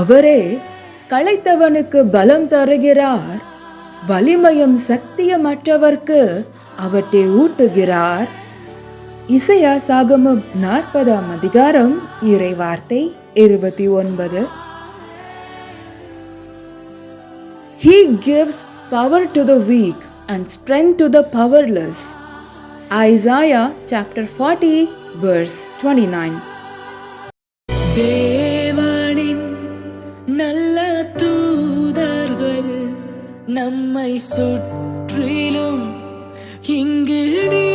அவரே களைத்தவனுக்கு பலம் தருகிறார் வலிமையும் சக்தியமற்றவர்க்கு அவற்றை ஊட்டுகிறார் இசையா சாகமம் நாற்பதாம் அதிகாரம் இறைவார்த்தை இருபத்தி ஒன்பது He gives power to the weak and strength to the powerless. Isaiah chapter 40 verse 29. நம்மை சுற்றிலும் இங்கு நீ